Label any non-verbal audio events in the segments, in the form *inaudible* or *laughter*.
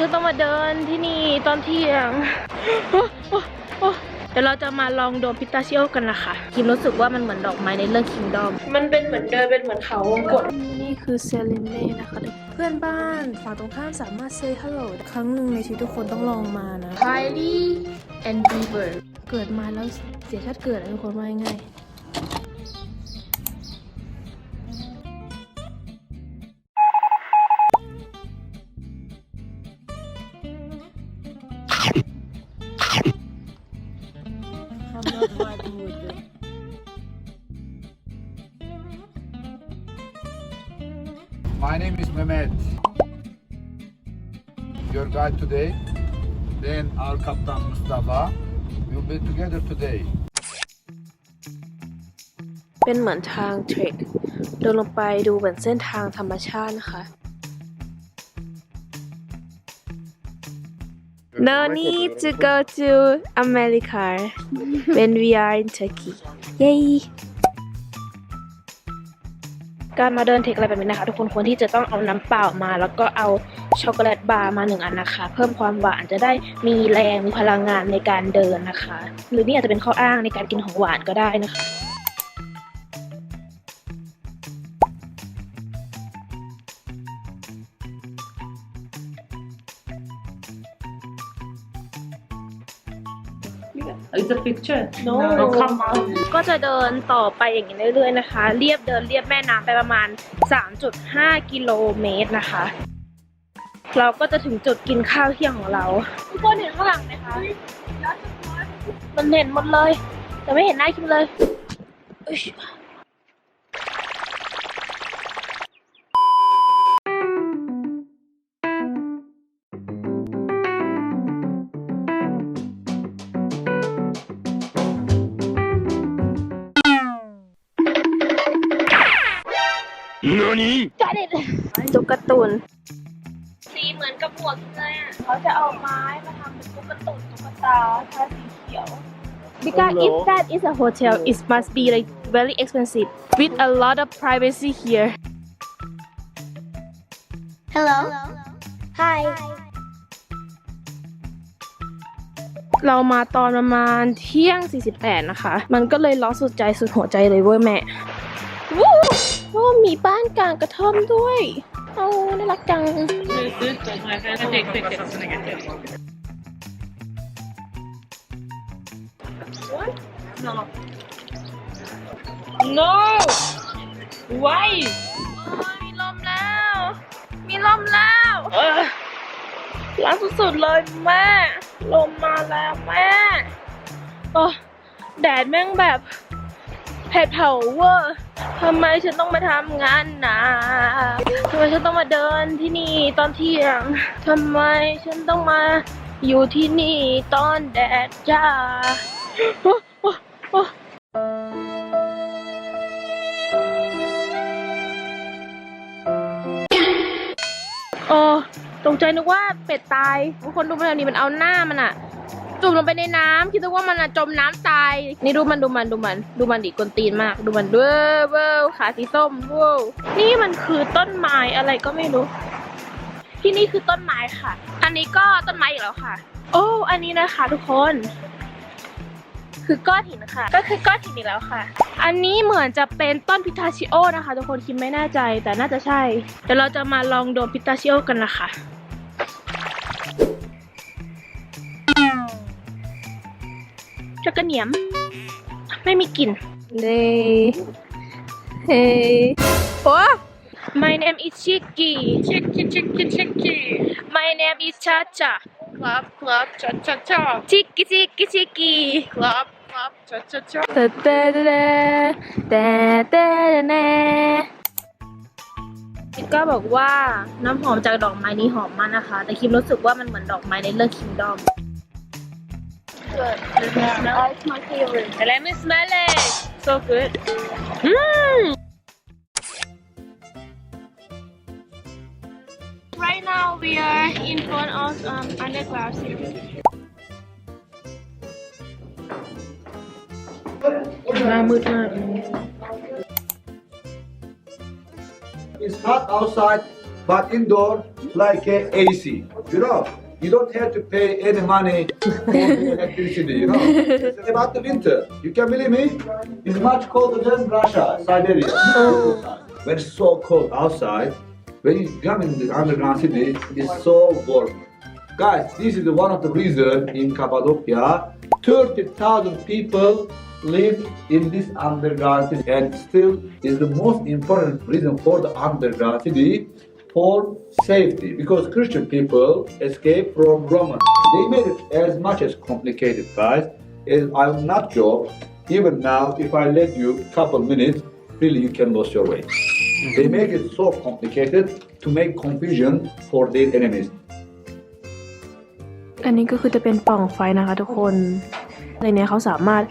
ฉันต้องมาเดินที่นี่ตอนเที่ยงโอ้โอ้โอ้เดี๋ยวเราจะมาลองโดมพิตาชิโอกันนะคะคิมรู้สึกว่ามันเหมือนดอกไม้ในเรื่องคิงดอม มันเป็นเหมือนเดินเป็นเหมือนเขาวงกตนี่คือเซเลเน่นะคะ เพื่อนบ้านฝั่งตรงข้ามสามารถเซ y hello ครั้งหนึ่งในชีวิตทุกคนต้องลองมานะ Kylie and Bieber เกิดมาแล้วเสียชาติเกิดอะทุกคนว่าง่าย I'm not vibing with it. My name is Mehmet. Your guide today. Then our captain Mustafa. We'll be together today. เป็นเหมือนทางเทรคเดินลงไปดูเหมือนเส้นทางธรรมชาตินะคะ No need to go to America when we are in Turkey Yay การมาเดินเทคอะไรแบบนี้นะคะ ทุกคนควรที่จะต้องเอาน้ำเปล่ามา แล้วก็เอาช็อกโกแลตบาร์มาหนึ่งอันนะคะ เพิ่มความหวานจะได้มีแรงมีพลังงานในการเดินนะคะ หรือนี่อาจจะเป็นข้ออ้างในการกินของหวานก็ได้นะคะ It's a picture. No. Oh, come on. ก็จะเดินต่อไปอย่างนี้เรื่อยๆนะคะ เรียบเดินเรียบแม่น้ำไปประมาณ 3.5 กิโลเมตรนะคะ เราก็จะถึงจุดกินข้าวเที่ยงของเราทุกคนเห็นข้างหลังไหมคะ มันเห็นหมดเลย แต่ไม่เห็นหน้าคิมเลย จัดเด็ดตุ๊กตุนสีเหมือนกับหมวกเลยอะ เขาจะเอาไม้มาทำเป็นตุ๊กตุนตุ๊กตาทาสีเขียว Because if that is a hotel, it must be like very expensive with a lot of privacy here. Hello. Hi. เรามาตอนประมาณเที่ยง 48 นะคะ มันก็เลยล้อสุดใจสุดหัวใจเลยเว้ยแม่วู้ โอ้มีบ้านกลางกระท่อมด้วยเอาน่ารักจัง This is like my friend take pictures. No. No. Why? มีลมแล้ว มีลมแล้วเออร้อนสุดๆเลยแม่ ลมมาแล้วแม่โอ้แดดแม่งแบบเผ็ดเผาเวอร์ ทำไมฉันต้องมาทำงานหนะทำไมฉันต้องมาเดินที่นี่ตอนเที่ยงทำไมฉันต้องมาอยู่ที่นี่ตอนแดดจ้าโอ้ตกใจนึกว่าเป็ดตายบางคนดูมันแบบนี้มันเอาหน้ามันอะ จุ่มลงไปในน้ำคิดว่ามันอะจมน้ำตาย นี่ดูมันดูมันดูมันดูมันดิกวนตีนมาก ดูมันเว้อเว้อขาสีส้มเว้อนี่มันคือต้นไม้อะไรก็ไม่รู้ ที่นี่คือต้นไม้ค่ะ อันนี้ก็ต้นไม้อีกแล้วค่ะ โอ้อันนี้นะคะ ทุกคน คือก้อนหินค่ะ ก็คือก้อนหินอีกแล้วค่ะ อันนี้เหมือนจะเป็นต้นพิทาชิโอนะคะ ทุกคนคิดไม่แน่ใจแต่น่าจะใช่เดี๋ยวเราจะมาลองโดมพิทาชิโอกันนะคะ จะกระเหนียม ไม่มีกลิ่นเลยเฮ้โอ้ My name is Chicky Chicky, chicky, chicky. My name is Cha Cha Clap, clap, cha, cha, cha. Chicky Chicky Chicky Clap, clap, cha, cha, cha. แต่แต่แต่แต่แต่ก็บอกว่าน้ำหอมจากดอกไม้นี้หอมมากนะคะ แต่คิมรู้สึกว่ามันเหมือนดอกไม้ในเรื่องคิงดอม It's my favorite. Let me smell it so good mm. Right now we are in front of um, underground city หน้ามืดมาก It's hot outside. but indoor like a AC. You know, you don't have to pay any money *laughs* for the electricity. You know, It's about the winter. You can believe me? It's much colder than Russia, Siberia. Oh. when it's so cold outside, when you come in the underground city, it's so warm. Guys, this is the one of the reasons in Cappadocia, 30,000 people live in this underground city and still is the most important reason for the underground city for safety because Christian people escaped from Roman. They made it as much as complicated, guys. And I will not joke. Even now, if I let you couple minutes, really you can lose your way. They make it so complicated to make confusion for their enemies. อันนี้ก็คือจะเป็นปล่องไฟนะคะทุกคน ในเนี้ยเขาสามารถ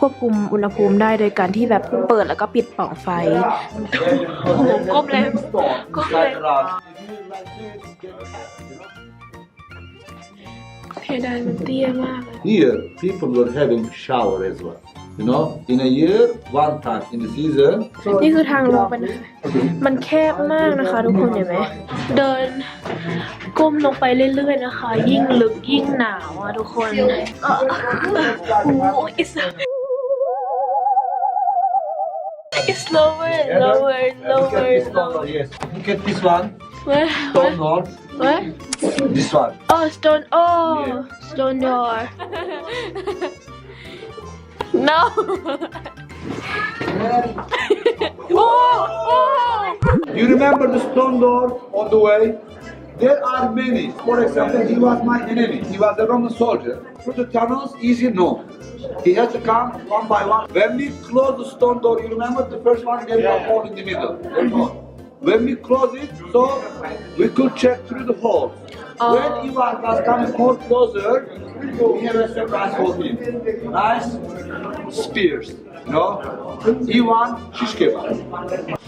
ควบคุมอุณหภูมิได้โดยการที่แบบเปิดแล้วก็ปิดปล่องไฟก้มเลยก้มเลยเพดานมันเตี้ยมากเลย Here, people were having shower as well. You know, in a year, one time in the season, นี่คือทางลงไปนะคะมันแคบมากนะคะทุกคนเห็นไหมเดิน ก้มลงไปเรื่อยๆนะคะ ยิ่งลึกยิ่งหนาวอะทุกคนเออโอ้ย it's it's lower lower look at lower this one, yes. Look at this one, where stone door, where this one. oh stone oh stone door no oh oh You remember the stone door on the way? There are many. For example, he was my enemy. He was a Roman soldier. Through the tunnels, easy, no. He has to come one by one. When we close the stone door, you remember the first one, there was a hole in the middle. Hole. When we close it, so we could check through the holes. When Ivan was coming more closer, we have a surprise for him. Nice spears, you know. Ivan Shishkeva.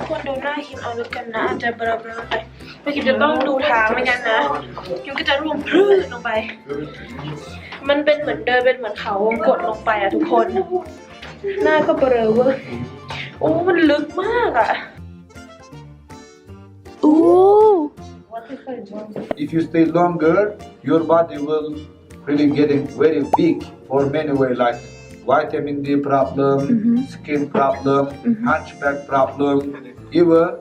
คนดูหน้าคิมเอาด้วยกันนะอาจจะเบลอๆไปไม่คิมจะต้องดูทางไม่งั้นนะคิมก็จะร่วงพรื้ดลงไป มันเป็นเหมือนเดินเป็นเหมือนเขาวงกดลงไปอะทุกคน หน้าก็เบลอเว้ยโอ้ มันลึกมากอะโอ้ if you stay longer, your body will really getting very weak for many way like vitamin D problem, skin problem, hunchback problem, even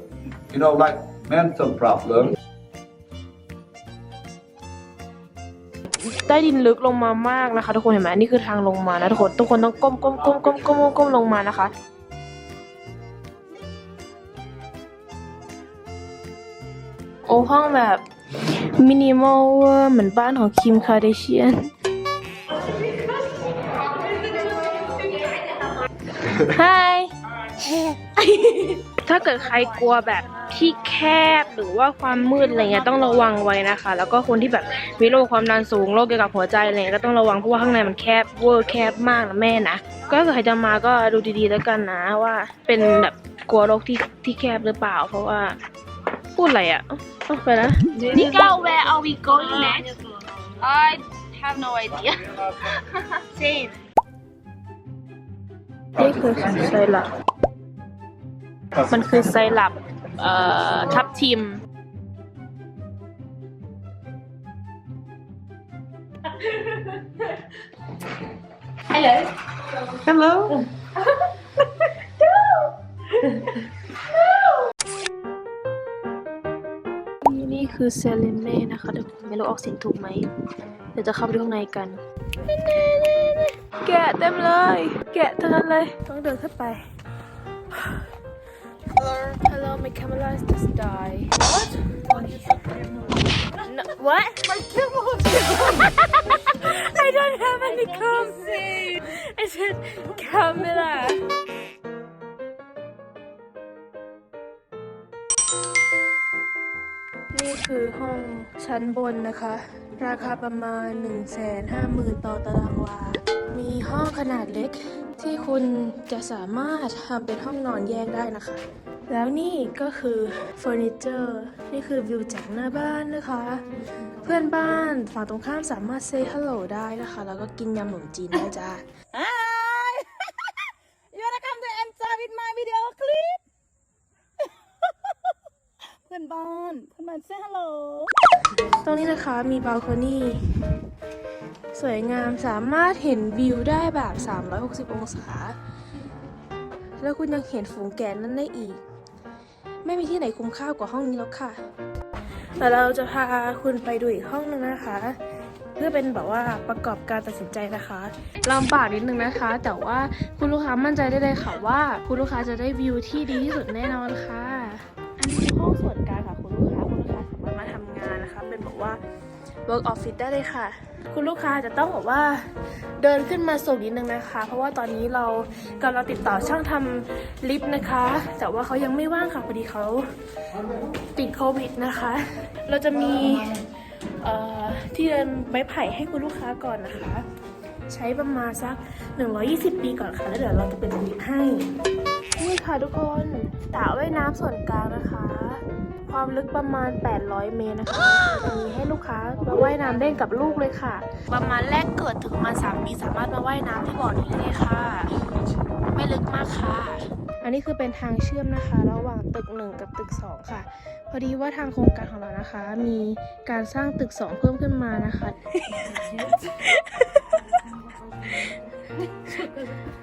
you know like mental problem. ใต้ดินลึกลงมามากนะคะ ทุกคนเห็นไหมนี่คือทางลงมานะทุกคนทุกคนต้องก้มก้มก้มก้มก้มก้มก้มลงมานะคะ อ้ห้องแบบมินิมอลเวอร์เหมือนบ้านของคิมคาเดเชียน Hi ถ้าเกิดใครกลัวแบบที่แคบหรือว่าความมืดอะไรเงี้ยต้องระวังไว้นะคะ แล้วก็คนที่แบบมีโรคความดันสูงโรคเกี่ยวกับหัวใจอะไรเงี้ยก็ต้องระวังเพราะว่าข้างในมันแคบเวอร์แคบมากนะแม่นะก็ถ้าใครจะมาก็ดูดีๆแล้วกันนะว่าเป็นแบบกลัวโรคที่ที่แคบหรือเปล่า เพราะว่า พูดอะไรอะต้องไปนะ Nika, where are we going next? I have no idea. Same. นี่คือไซรัปมันคือไซรัปเอ่อทับทิม Hello. นี่ คือเซเลเม่นะคะทุกคนไม่รู้ออกเสียงถูกไหม เดี๋ยวจะเข้าไปดูข้างในกัน แกะเต็มเลย แกะทั้งนั้นเลย ต้องเดินขึ้นไป Hello Hello my camera is just die What no, What My camera I don't have any camera I said camera คือห้องชั้นบนนะคะ ราคาประมาณ 1 5 0 0 0 0 ต่อตารางวา มีห้องขนาดเล็กที่คุณจะสามารถทำเป็นห้องนอนแยกได้นะคะ แล้วนี่ก็คือเฟอร์นิเจอร์นี่คือวิวจากหน้าบ้านนะคะ เพื่อนบ้านฝั่งตรงข้ามสามารถเซ y h ฮัลโหลได้นะคะ แล้วก็กินยำขนมจีนได้จ้า Hi! you wanna come to answer with my video clip? เพื่อน บ้านอนเพื่อนบ้านเซฮัลโหลตรงนี้นะคะมีบ a ลคอนี่สวยงามสามารถเห็นวิวได้แบบ 360 องศา แล้วคุณยังเห็นฝูงแกะนั้นได้อีก ไม่มีที่ไหนคุ้มค่ากว่าห้องนี้แล้วค่ะ แต่เราจะพาคุณไปดูอีกห้องนึงนะคะ เพื่อเป็นแบบว่าประกอบการตัดสินใจนะคะลำบากนิดนึงนะคะ แต่ว่าคุณลูกค้ามั่นใจได้เลยค่ะว่า คุณลูกค้าจะได้วิวที่ดีที่สุดแน่นอนค่ะ อันนี้คือห้องส่วน ว่า work office ได้เลยค่ะ คุณลูกค้าจะต้องแบบว่าเดินขึ้นมาสูงนิดนึงนะคะ เพราะว่าตอนนี้เรากำลังติดต่อช่างทำลิฟต์นะคะ แต่ว่าเขายังไม่ว่างค่ะพอดีเขาติดโควิดนะคะ เราจะมีที่เดินไม้ไผ่ให้คุณลูกค้าก่อนนะคะ ใช้ประมาณสัก 120 ปีก่อนค่ะ แล้วเดี๋ยวเราจะเป็นลิฟต์ให้นี่ค่ะทุกคนสระว่ายน้ำส่วนกลางนะคะ ความลึกประมาณ 800 เมตรนะคะจะมีให้ลูกค้ามาว่ายน้ำเล่นกับลูกเลยค่ะ ประมาณแรกเกิดถึงประมาณ3ปีสามารถมาว่ายน้ำที่บ่อนี้ได้เลยค่ะ ไม่ลึกมากค่ะ อันนี้คือเป็นทางเชื่อมนะคะ ระหว่างตึก 1 กับตึก 2 ค่ะ พอดีว่าทางโครงการของเรานะคะ มีการสร้างตึก 2 เพิ่มขึ้นมานะคะ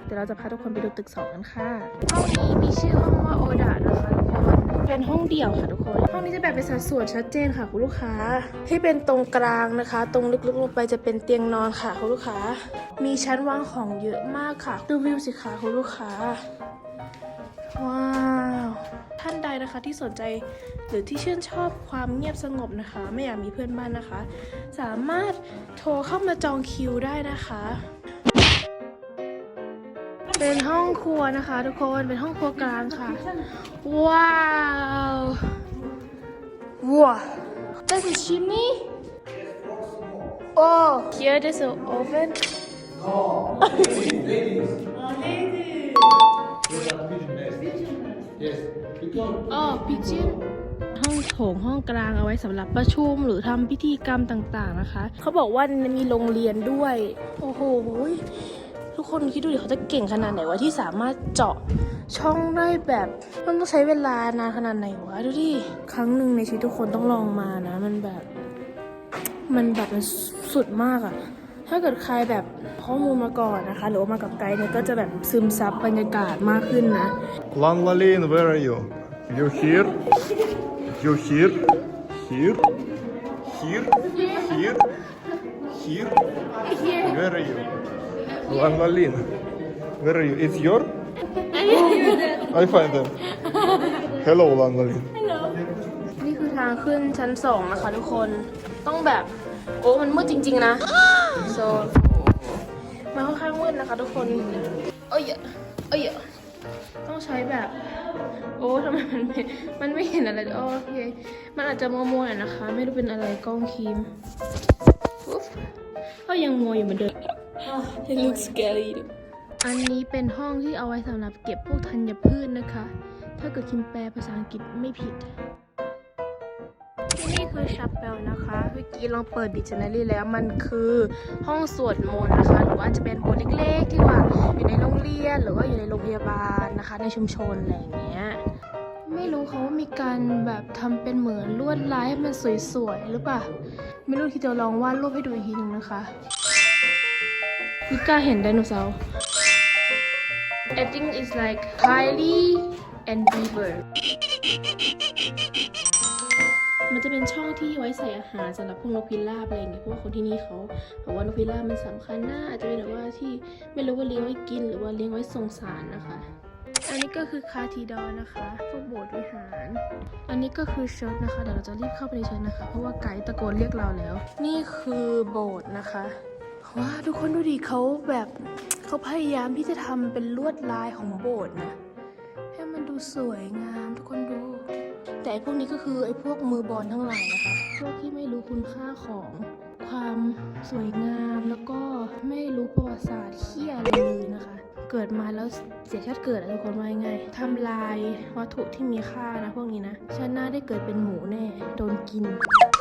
เดี๋ยวเราจะพาทุกคนไปดูตึก 2 กันค่ะห้องนี้มีชื่อห้องว่าโอดานะคะทุกคน เป็นห้องเดี่ยวค่ะทุกคน ห้องนี้จะแบ่งเป็นสัดส่วนชัดเจนค่ะคุณลูกค้า ที่เป็นตรงกลางนะคะ ตรงลึกๆลงไปจะเป็นเตียงนอนค่ะคุณลูกค้า มีชั้นวางของเยอะมากค่ะดูวิวสิคะคุณลูกค้า ว้าวท่านใดนะคะที่สนใจหรือที่ชื่นชอบความเงียบสงบนะคะ ไม่อยากมีเพื่อนบ้านนะคะ สามารถโทรเข้ามาจองคิวได้นะคะ เป็นห้องครัวนะคะ ทุกคนเป็นห้องครัวกลางค่ะ ว้าวว้าว That's a chimney Oh here there's an oven Yes. Because อ๋อพิจินห้องโถงห้องกลางเอาไว้สำหรับประชุมหรือทำพิธีกรรมต่างๆนะคะ เขาบอกว่ามีโรงเรียนด้วย โอ้โห ทุกคนคิดดูดิเขาจะเก่งขนาดไหนวะที่สามารถเจาะช่องได้แบบมันต้องใช้เวลานานขนาดไหนวะดูดิครั้งหนึ่งในชีวิตทุกคนต้องลองมานะ มันแบบ มันแบบมันสุดมากอะถ้าเกิดใครแบบข้อมูลมาก่อนนะคะ หรือว่ามากับไกด์เนี่ยก็จะแบบซึมซับบรรยากาศมากขึ้นนะ Lan Lalin, where are you? You here? You here? Here? Here? Here? Here? Where are you? Lan Lalin, where are you? It's your? I find them. Hello, Lan Lalin. นี่คือทางขึ้นชั้นสองนะคะทุกคน ต้องแบบ โอ้มันมืดจริง ๆ นะโซมันค่อนข้างมืดนะคะทุกคน เอ้ยเอ้ยต้องใช้แบบ โอ้ทำไมมันไม่มันไม่เห็นอะไรเลยโอเค มันอาจจะมัวๆหน่อยนะคะ ไม่รู้เป็นอะไรกล้องครีมอุ๊บก็ยังมัวอยู่เหมือนเดิม It looks scary อันนี้เป็นห้องที่เอาไว้สำหรับเก็บพวกธัญพืชนะคะ ถ้าเกิดคิมแปลภาษาอังกฤษไม่ผิดที่นี่คือชัปเปลนะคะเมื่อกี้ลองเปิดดิจิ n นารีแล้วมันคือห้องสวดมนต์นะคะ หรือว่าจะเป็นโบสถ์เล็กๆ ที่ว่าอยู่ในโรงเรียนหรือว่าอยู่ในโรงพยาบาลนะคะ ในชุมชนอะไรอย่างเงี้ยไม่รู้เขาว่ามีการแบบทำเป็นเหมือนลวดลายให้มันสวยๆหรือเปล่า ไม่รู้ที่จะลองวาดรูปให้ดูอีกทีหนึงนะคะ มิก้าเห็นไดโนเสาร์ I think it's like Kylie and Bieber มันจะเป็นช่องที่ไว้ใส่อาหารสำหรับพวกนกพิราบอะไรอย่างเงี้ยเพราะว่าคนที่นี่เขาบอกว่านกพิราบมันสำคัญนะอาจจะเป็นแบบว่าที่ไม่รู้ว่าเลี้ยงไว้กินหรือว่าเลี้ยงไว้ส่งสารนะคะ อันนี้ก็คือคาทีดอนะคะพวกโบสถ์วิหาร อันนี้ก็คือเชิร์ชนะคะเดี๋ยวเราจะรีบเข้าไปในเชิร์ชนะคะ เพราะว่าไกด์ตะโกนเรียกเราแล้ว นี่คือโบสถ์นะคะ ว้าทุกคนดูดิเขาแบบเขาพยายามที่จะทำเป็นลวดลายของโบสถ์นะ ให้มันดูสวยงามทุกคนดู แต่ไอพวกนี้ก็คือไอ้พวกมือบอลทั้งหลายนะคะพวกที่ไม่รู้คุณค่าของความสวยงามแล้วก็ไม่รู้ประวัติศาสตร์เฮียอะไรเลยนะคะ เกิดมาแล้วเสียชาติเกิดอะทุกคนว่ายังไงทำลายวัตถุที่มีค่านะพวกนี้นะชาติหน้าได้เกิดเป็นหมูแน่ โดนกิน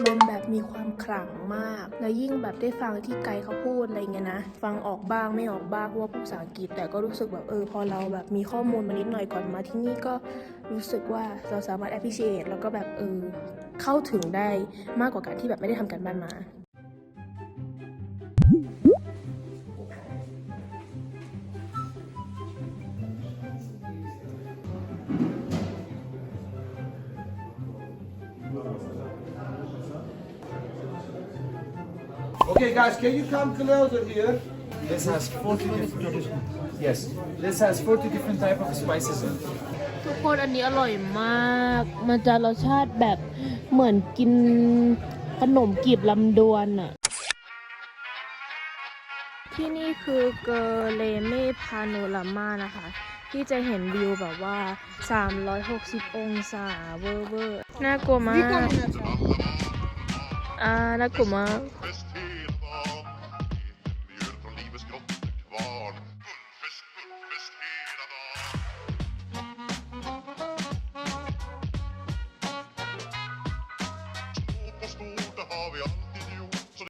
มันแบบมีความขลังมาก แล้วยิ่งแบบได้ฟังที่ไกด์เขาพูดอะไรเงี้ยนะ ฟังออกบ้างไม่ออกบ้างเพราะว่าพูดภาษาอังกฤษ แต่ก็รู้สึกแบบเออพอเราแบบมีข้อมูลมานิดหน่อยก่อนมาที่นี่ก็รู้สึกว่าเราสามารถ appreciate แล้วก็แบบเออเข้าถึงได้มากกว่าการที่แบบไม่ได้ทำการบ้านมา Okay, guys, can you come closer here? This has 40 different Yes. This has 40 different type of spices in it. ทุกคนอันนี้อร่อยมาก มันจะรสชาติแบบเหมือนกินขนมกีบลำดวนอะที่นี่คือเกอเลเม่พาโนรามานะคะ ที่จะเห็นวิวแบบว่า 360 องศาเวอร์เวอร์น่ากลัวมาก อ่าน่ากลัวมาก